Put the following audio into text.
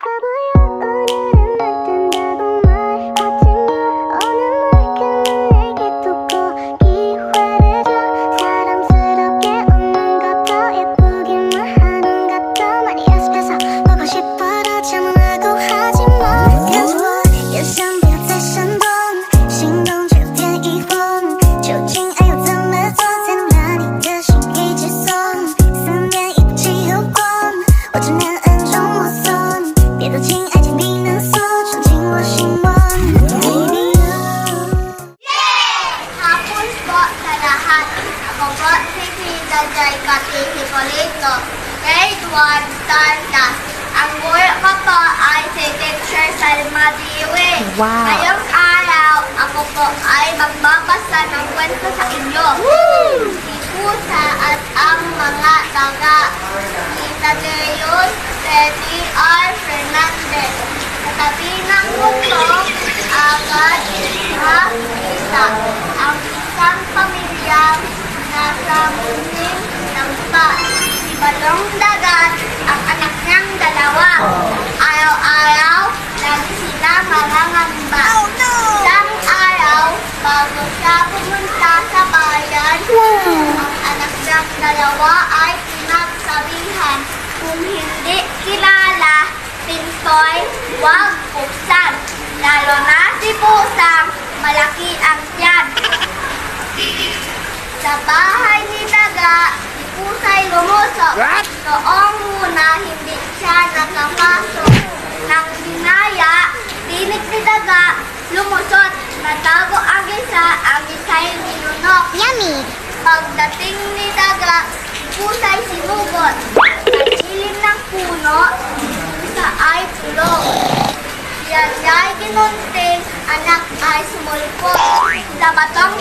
Bye-bye. Si Frida Jai Kati Hipolito. Grade 1, Star Class. Ang guro ko po ay si Teacher Salma Diwe. Wow. Ngayong araw, ako po ay magbabasa ng kwento sa inyo. Si Pusa at ang mga daga. Ni Tadeus Teddy R. Fernandez. Sa tabi ng mundo, agad sa isa. Ang isang pamilyang nasa muning nampa. Si Balong Dagat, ang anak niyang dalawa. Araw-araw, lagi sila mangangamba. Isang araw, bago siya pumunta sa bayan, ang anak niyang dalawa ay pinagsabihan kung hindi kilala, pinsoy, huwag buksan. Lalo na si Pusang, malaki ang tiyan. Sa bahay ni Daga, si Pusay lumusok. Noong muna, hindi siya nakapasok. Nang dinaya, tinig ni Daga, lumusot. Natago ang isa, ang isa'y ninunok. Yummy Pagdating ni Daga, si Pusay sinugot. Sa ilim ng puno, isa ay tulog. Yan ay kinunting, anak ay sumulpot. Sa batong